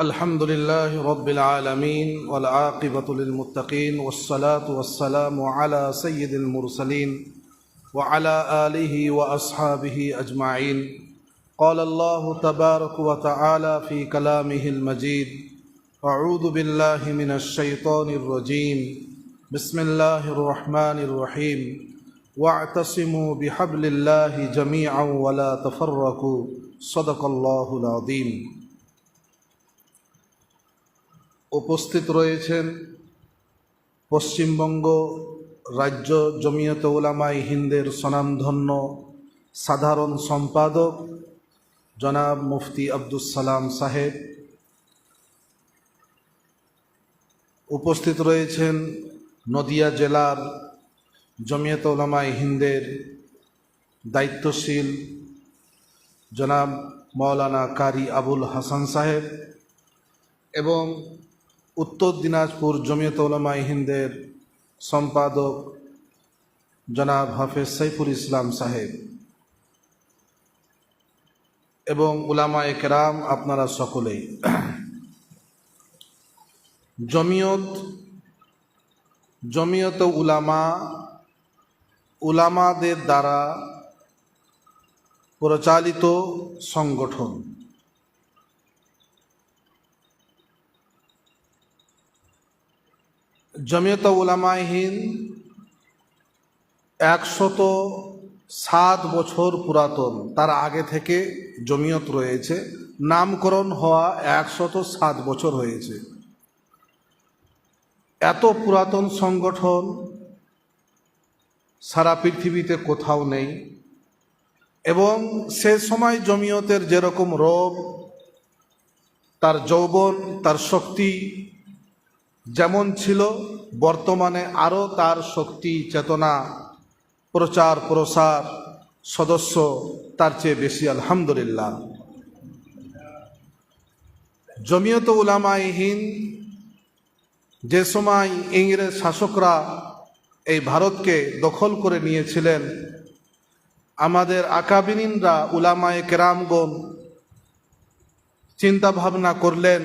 الحمد لله رب العالمين والعاقبة للمتقين والصلاة والسلام على سيد المرسلين وعلى آله وأصحابه أجمعين. قال الله تبارك وتعالى في كلامه المجيد أعوذ بالله من الشيطان الرجيم. بسم الله الرحمن الرحيم. واعتصموا بحبل الله جميعا ولا تفرقوا. صدق الله العظيم. উপস্থিত রয়েছেন পশ্চিমবঙ্গ রাজ্য জমিয়ত ওলামাই হিন্দের স্বনামধন্য সাধারণ সম্পাদক জনাব মুফতি আব্দুস সালাম সাহেব। উপস্থিত রয়েছেন নদিয়া জেলার জমিয়ত ওলামাই হিন্দের দায়িত্বশীল জনাব মৌলানা কারি আবুল হাসান সাহেব এবং উত্তর দিনাজপুর জমিয়ত ওলামাই হিন্দের সম্পাদক জনাব হাফেজ সাইফুল ইসলাম সাহেব। এবং উলামা একরাম আপনারা সকলেই। জমিয়ত জমিয়ত উলামা, উলামাদের দ্বারা প্রচালিত সংগঠন। জমিয়ত উলামাহিন একশত সাত বছর পুরাতন, তার আগে থেকে জমিয়ত রয়েছে। নামকরণ হওয়া একশত সাত বছর হয়েছে। এত পুরাতন সংগঠন সারা পৃথিবীতে কোথাও নেই এবং সে সময় জমিয়তের যেরকম রব, তার যৌবন, তার শক্তি যেমন ছিল, বর্তমানে আরও তার শক্তি, চেতনা, প্রচার, প্রসার, সদস্য তার চেয়ে বেশি, আলহামদুলিল্লাহ। জমিয়ত উলামাইহীন যে সময় ইংরেজ শাসকরা এই ভারতকে দখল করে নিয়েছিলেন, আমাদের আকাবিনিনরা উলামায়ে কেরামগণ চিন্তা ভাবনা করলেন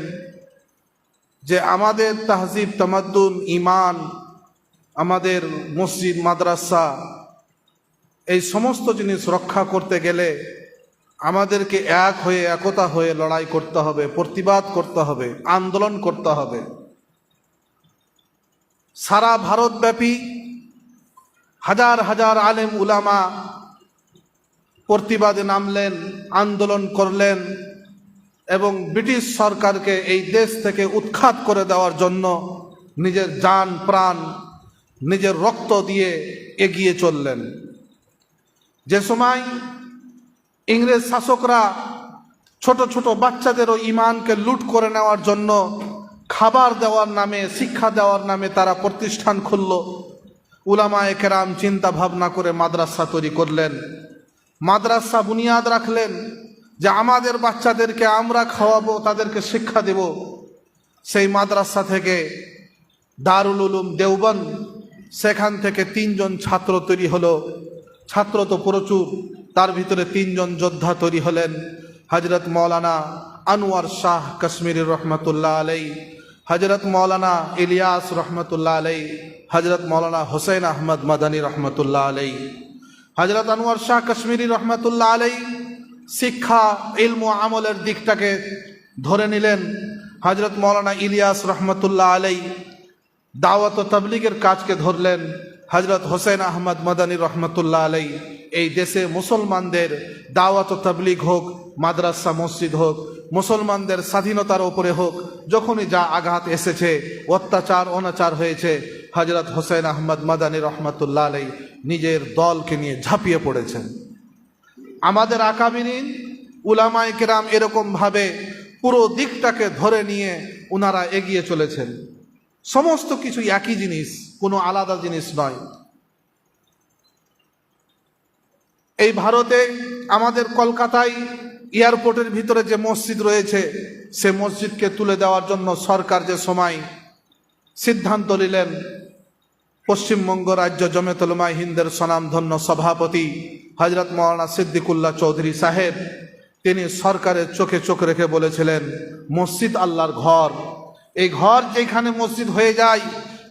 যে আমাদের তাহজিব, তামাদ্দুন ইমান আমাদের মসজিদ, মাদ্রাসা, এই সমস্ত জিনিস রক্ষা করতে গেলে আমাদেরকে এক হয়ে একতা হয়ে লড়াই করতে হবে, প্রতিবাদ করতে হবে, আন্দোলন করতে হবে। সারা ভারতব্যাপী হাজার হাজার আলেম উলামা প্রতিবাদে নামলেন, আন্দোলন করলেন এবং ব্রিটিশ সরকারকে এই দেশ থেকে উৎখাত করে দেওয়ার জন্য নিজের যান, প্রাণ, নিজের রক্ত দিয়ে এগিয়ে চললেন। যে সময় ইংরেজ শাসকরা ছোট ছোট বাচ্চাদেরও ইমানকে লুট করে নেওয়ার জন্য খাবার দেওয়ার নামে, শিক্ষা দেওয়ার নামে তারা প্রতিষ্ঠান খুলল, উলামায়ে কেরাম চিন্তা ভাবনা করে মাদ্রাসা তৈরি করলেন। মাদ্রাসা বুনিয়াদ রাখলেন যে আমাদের বাচ্চাদেরকে আমরা খাওয়াবো, তাদেরকে শিক্ষা দেব। সেই মাদ্রাসা থেকে দারুল উলুম দেওবন্দ, সেখান থেকে তিনজন ছাত্র তৈরি হলো। ছাত্র তো প্রচুর, তার ভিতরে তিনজন যোদ্ধা তৈরি হলেন। হজরত মৌলানা আনোয়ার শাহ কাশ্মীরি রহমতুল্লাহ আলাই হজরত মৌলানা ইলিয়াস রহমতুল্লাহ আলাই হজরত মৌলানা হোসেন আহমদ মাদানী রহমতুল্লাহ আলাই হজরত আনোয়ার শাহ কাশ্মীরি রহমতুল্লাহ আলাই শিক্ষা, ইলম আমলের দিকটাকে ধরে নিলেন হজরত মৌলানা ইলিয়াস রহমতুল্লাহ আলাই। দাওয়াত ও তবলিগের কাজকে ধরলেন হজরত হোসেন আহমদ মদানী রহমতুল্লাহ আলাই। এই দেশে মুসলমানদের দাওয়াত ও তবলিগ হোক, মাদ্রাসা, মসজিদ হোক, মুসলমানদের স্বাধীনতার ওপরে হোক, যখনই যা আঘাত এসেছে, অত্যাচার, অনাচার হয়েছে হজরত হোসেন আহমদ মাদানী রহমতুল্লাহ আলাই নিজের দলকে নিয়ে ঝাঁপিয়ে পড়েছেন। আমাদের আকাবিনীন উলামায় কেরাম এরকমভাবে পুরো দিকটাকে ধরে নিয়ে ওনারা এগিয়ে চলেছেন। সমস্ত কিছু একই জিনিস, কোনো আলাদা জিনিস নয়। এই ভারতে আমাদের কলকাতায় এয়ারপোর্টের ভিতরে যে মসজিদ রয়েছে, সে মসজিদকে তুলে দেওয়ার জন্য সরকার যে সময় সিদ্ধান্ত নিলেন পশ্চিমবঙ্গ রাজ্য জমেতলমা হিন্দের স্বনামধন্য সভাপতি হজরত মৌলানা সিদ্দিকুল্লাহ চৌধুরী সাহেব। তিনি সরকারের চোখে চোখ রেখে বলেছিলেন, মসজিদ আল্লাহর ঘর। এই ঘর যেখানে মসজিদ হয়ে যায়,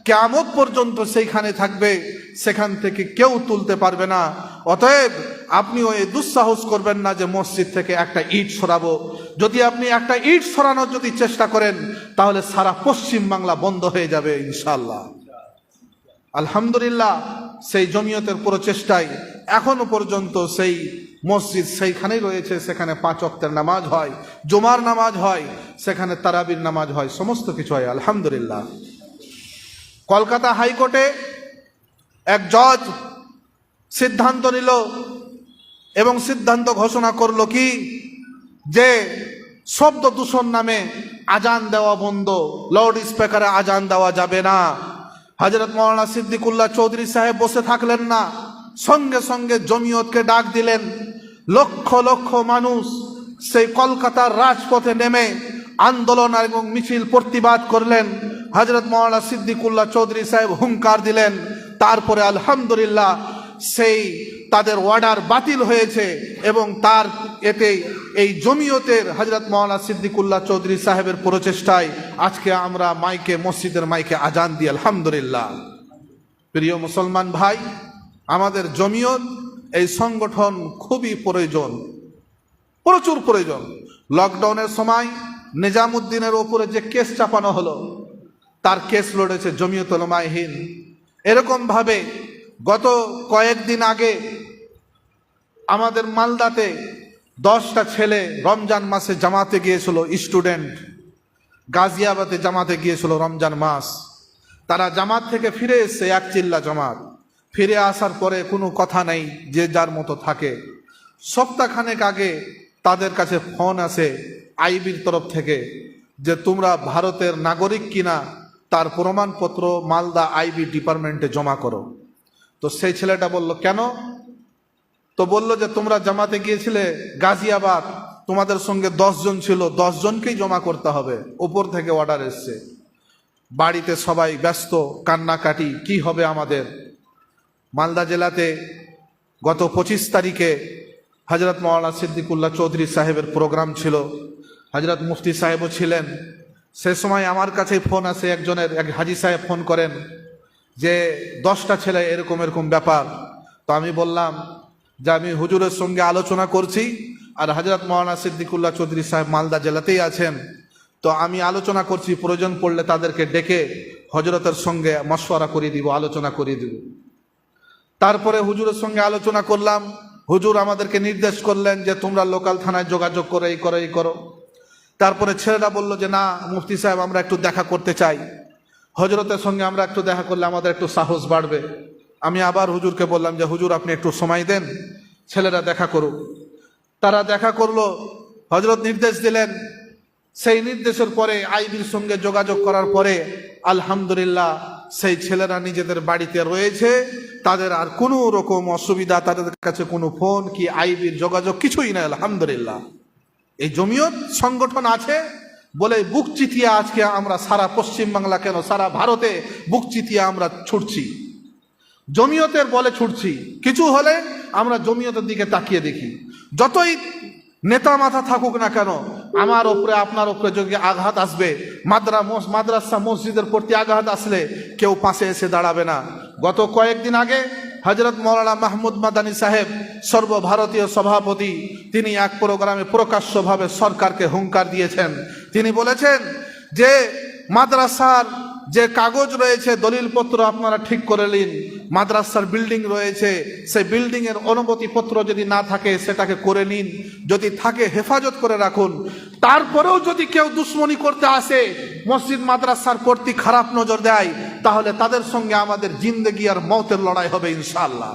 কেয়ামত পর্যন্ত সেইখানে থাকবে। সেখান থেকে কেউ তুলতে পারবে না। অতএব আপনি ওই দুঃসাহস করবেন না যে মসজিদ থেকে একটা ইট সরাবো। যদি আপনি একটা ইট সরানোর যদি চেষ্টা করেন, তাহলে সারা পশ্চিম বাংলা বন্ধ হয়ে যাবে ইনশাল্লাহ আলহামদুলিল্লাহ, সেই জমিয়তের প্রচেষ্টায় এখনও পর্যন্ত সেই মসজিদ সেইখানেই রয়েছে, সেখানে পাঁচ অক্তের নামাজ হয়, জুমার নামাজ হয়, সেখানে তারাবির নামাজ হয়, সমস্ত কিছু হয়, আলহামদুলিল্লাহ। কলকাতা হাইকোর্টে এক জজ সিদ্ধান্ত নিল এবং সিদ্ধান্ত ঘোষণা করল কি, যে শব্দ দূষণ নামে আজান দেওয়া বন্ধ লাউড স্পিকারে আজান দেওয়া যাবে না। হজরত মৌলানা সিদ্দিকুল্লাহ চৌধুরী সাহেব বসে থাকলেন না। সঙ্গে সঙ্গে জমিয়তকে ডাক দিলেন, লক্ষ লক্ষ মানুষ সেই কলকাতার রাজপথে নেমে আন্দোলন এবং মিছিল প্রতিবাদ করলেন। হজরত মৌলানা সিদ্দিকুল্লাহ চৌধুরী সাহেব হুঙ্কার দিলেন, তারপরে আলহামদুলিল্লাহ সেই তাদের অর্ডার বাতিল হয়েছে এবং তার এতে এই জমিয়তের হজরত মৌলানা সিদ্দিকুল্লাহ চৌধুরী সাহেবের প্রচেষ্টায় আজকে আমরা মাইকে, মসজিদের মাইকে আজান দিই, আলহামদুলিল্লাহ। প্রিয় মুসলমান ভাই, আমাদের জমিয়ত এই সংগঠন খুবই প্রয়োজন, প্রচুর প্রয়োজন। লকডাউনের সময় নিজামুদ্দিনের ওপরে যে কেস চাপানো হলো, তার কেস লড়েছে জমিয়ত মাহিন এরকমভাবে গত কয়েকদিন আগে আমাদের মালদাতে দশটা ছেলে রমজান মাসে জামাতে গিয়েছিল, স্টুডেন্ট। গাজিয়াবাদে জামাতে গিয়েছিল রমজান মাস। তারা জামাত থেকে ফিরে এসছে এক চিল্লা জামাত। ফিরে আসার পরে কোনো কথা নেই, যে যার মতো থাকে। সপ্তাহখানেক আগে তাদের কাছে ফোন আসে আইবির তরফ থেকে, যে তোমরা ভারতের নাগরিক কিনা, তার প্রমাণপত্র মালদা আইবি ডিপার্টমেন্টে জমা করো। তো সেই ছেলেটা বলল, কেন? তো বলল যে, তোমরা জামাতে গিয়েছিলে গাজিয়াবাদ, তোমাদের সঙ্গে জন ছিল জনকেই জমা করতে হবে। উপর থেকে অর্ডার এসছে। বাড়িতে সবাই ব্যস্ত, কান্নাকাটি, কি হবে আমাদের? মালদা জেলাতে গত পঁচিশ তারিখে হজরত মৌলানা সিদ্দিকুল্লাহ চৌধুরী সাহেবের প্রোগ্রাম ছিল। হজরত মুফতি সাহেবও ছিলেন। সে সময় আমার কাছে ফোন আসে, একজনের, এক হাজি সাহেব ফোন করেন যে, দশটা ছেলে এরকম এরকম ব্যাপার। তো আমি বললাম যে আমি হুজুরের সঙ্গে আলোচনা করছি। আর হজরত মৌলানা সিদ্দিকুল্লাহ চৌধুরী সাহেব মালদা জেলাতেই আছেন। তো আমি আলোচনা করছি, প্রয়োজন পড়লে তাদেরকে ডেকে হজরতের সঙ্গে মশওয়ারা করিয়ে দিব, আলোচনা করিয়ে দিব। তারপরে হুজুরের সঙ্গে আলোচনা করলাম। হুজুর আমাদেরকে নির্দেশ করলেন যে তোমরা লোকাল থানায় যোগাযোগ করো, এই করো এই করো। তারপরে ছেলেরা বলল যে, না, মুফতি সাহেব, আমরা একটু দেখা করতে চাই। হজরতের সঙ্গে আমরা একটু দেখা করলে আমাদের একটু সাহস বাড়বে। আমি আবার হুজুরকে বললাম যে, হুজুর, আপনি একটু সময় দেন, ছেলেরা দেখা করুক। তারা দেখা করল হজরত নির্দেশ দিলেন। সেই নির্দেশের পরে আইবির সঙ্গে যোগাযোগ করার পরে, আলহামদুলিল্লাহ, সেই ছেলেরা নিজেদের বাড়িতে রয়েছে। তাদের আর কোনো রকম অসুবিধা, তাদের কাছে কোনো ফোন কি, আইবির যোগাযোগ কিছুই নাই, আলহামদুলিল্লাহ। এই জমিয়ত সংগঠন আছে বলে বুক চিতিয়া আজকে আমরা সারা পশ্চিম বাংলা কেন, সারা ভারতে বুক চিতিয়া আমরা ছুটছি। জমিয়তের বলে ছুটছি। কিছু হলে আমরা জমিয়তের দিকে তাকিয়ে দেখি। যতই নেতা মাথা থাকুক না কেন, আমার ওপরে আপনার ওপরে যদি আঘাত আসবে, মাদ্রা মাদ্রাসা মসজিদের প্রতি আঘাত আসলে কেউ পাশে এসে দাঁড়াবে না। গত কয়েকদিন আগে হজরত মৌলানা মাহমুদ মাদানী সাহেব, সর্বভারতীয় সভাপতি, তিনি এক প্রোগ্রামে প্রকাশ্যভাবে সরকারকে হুঙ্কার দিয়েছেন। তিনি বলেছেন যে, মাদ্রাসার যে কাগজ রয়েছে, দলিলপত্র আপনারা ঠিক করে নিন। মাদ্রাসার বিল্ডিং রয়েছে, সেই বিল্ডিং এর অনুমতিপত্র যদি না থাকে, সেটাকে করে নিন। যদি থাকে, হেফাজত করে রাখুন। তারপরেও যদি কেউ দুশ্মনী করতে আসে, মসজিদ, মাদ্রাসার প্রতি খারাপ নজর দেয়, তাহলে তাদের সঙ্গে আমাদের জিন্দগি আর মতের লড়াই হবে ইনশাল্লাহ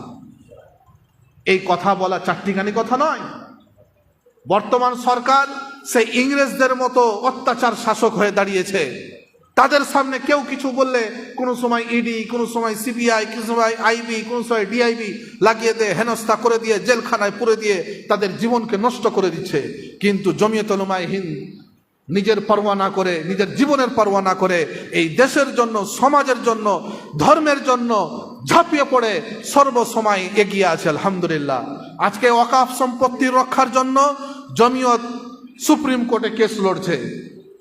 এই কথা বলা চারটিখানি কথা নয়। বর্তমান সরকার সেই ইংরেজদের মতো অত্যাচার শাসক হয়ে দাঁড়িয়েছে। তাদের সামনে কেউ কিছু বললে কোনো সময় ইডি কোনো সময় সিবিআই কোনো সময় আইবি কোনো সময় ডিআইবি লাগিয়ে দিয়ে, হেনস্থা করে দিয়ে, জেলখানায় পুরে দিয়ে তাদের জীবনকে নষ্ট করে দিচ্ছে। কিন্তু জমিয়তলমায় হিন্দ নিজের পরোয়া না করে, নিজের জীবনের পরোয়া না করে এই দেশের জন্য, সমাজের জন্য, ধর্মের জন্য ঝাঁপিয়ে পড়ে সর্বসময় এগিয়ে আছে, আলহামদুলিল্লাহ। আজকে ওয়াকাফ সম্পত্তি রক্ষার জন্য জমিয়ত সুপ্রিম কোর্টে কেস লড়ছে।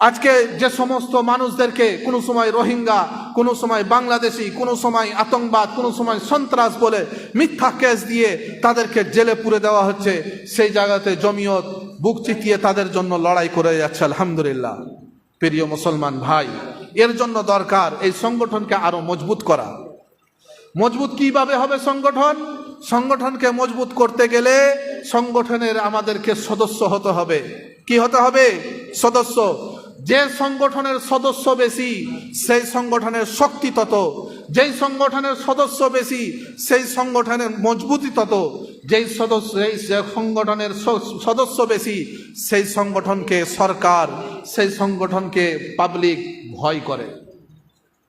আজকে যে সমস্ত মানুষদেরকে কোনো সময় রোহিঙ্গা, কোনো সময় বাংলাদেশি, কোনো সময় আতঙ্কবাদ, কোনো সময় সন্ত্রাস বলে মিথ্যা কেস দিয়ে তাদেরকে জেলে পুরে দেওয়া হচ্ছে, সেই জায়গাতে জমিয়ত বুক চিতিয়ে তাদের জন্য লড়াই করে যাচ্ছে, আলহামদুলিল্লাহ। প্রিয় মুসলমান ভাই, এর জন্য দরকার এই সংগঠনকে আরও মজবুত করা। মজবুত কীভাবে হবে সংগঠন? সংগঠনকে মজবুত করতে গেলে সংগঠনের আমাদেরকে সদস্য হতে হবে। কি হতে হবে? সদস্য যে সংগঠনের সদস্য বেশি, সেই সংগঠনের শক্তি তত। যেই সংগঠনের সদস্য বেশি, সেই সংগঠনের মজবুতি তত। যেই সদস্য এই সংগঠনের সদস্য বেশি, সেই সংগঠনকে সরকার, সেই সংগঠনকে পাবলিক ভয় করে।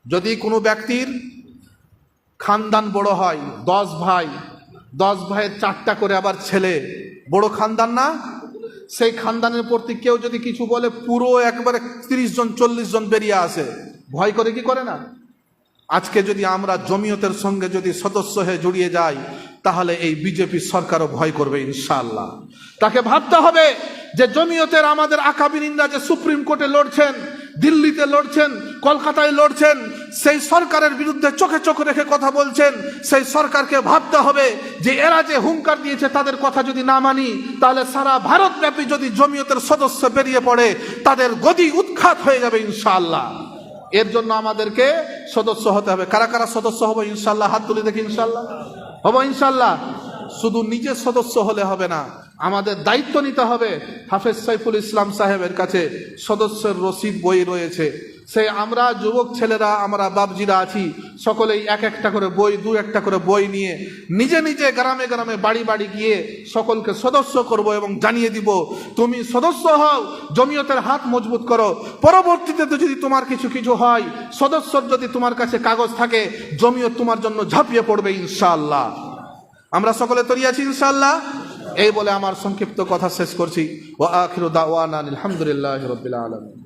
যদি কোনো ব্যক্তির খানদান বড় হয়, দশ ভাই, দশ ভাইয়ের চারটা করে আবার ছেলে, বড় খানদান না সেই খানদানের প্রতি কেউ যদি কিছু বলে, পুরো একবারে তিরিশ জন, চল্লিশ জন বেরিয়ে আসে, ভয় করে কি করে না? আজকে যদি আমরা জমিয়তের সঙ্গে যদি সদস্য হয়ে জড়িয়ে যাই, তাহলে এই বিজেপি সরকারও ভয় করবে ইনশাল্লাহ তাকে ভাবতে হবে যে জমিয়তের আমাদের আকাবিরিন্দা যে সুপ্রিম কোর্টে লড়ছেন দিল্লিতে লড়ছেন, কলকাতায় লড়ছেন, সেই সরকারের বিরুদ্ধে চোখে চোখ রেখে কথা বলছেন, সেই সরকারকে ভাবতে হবে যে এরা যে হুঙ্কার দিয়েছে তাদের কথা যদি না মানি, তাহলে সারা ভারতব্যাপী যদি জমিয়তের সদস্য বেরিয়ে পড়ে, তাদের গদি উৎখাত হয়ে যাবে ইনশাআল্লাহ। এর জন্য আমাদেরকে সদস্য হতে হবে। কারা কারা সদস্য হব ইনশাল্লাহ হাত তুলে দেখি ইনশাল্লাহ হব ইনশাল্লাহ শুধু নিজের সদস্য হলে হবে না আমাদের দায়িত্ব নিতে হবে। হাফেজ সাইফুল ইসলাম সাহেবের কাছে সদস্যের রসিদ বই রয়েছে। সে আমরা যুবক ছেলেরা, আমরা বাবজিরা আছি, সকলেই এক একটা করে বই, দু একটা করে বই নিয়ে নিজে নিজে গ্রামে গ্রামে বাড়ি বাড়ি গিয়ে সকলকে সদস্য করব এবং জানিয়ে দিব, তুমি সদস্য হও, জমিয়তের হাত মজবুত করো। পরবর্তীতে তো যদি তোমার কিছু কিছু হয়, সদস্যর যদি তোমার কাছে কাগজ থাকে, জমিয়ত তোমার জন্য ঝাঁপিয়ে পড়বে ইনশাল্লাহ আমরা সকলে তৈরি আছি ইনশাআল্লাহ? এই বলে আমার সংক্ষিপ্ত কথা শেষ করছি। ও আখির দাওয়ান আলহামদুলিল্লাহ রবিল আলম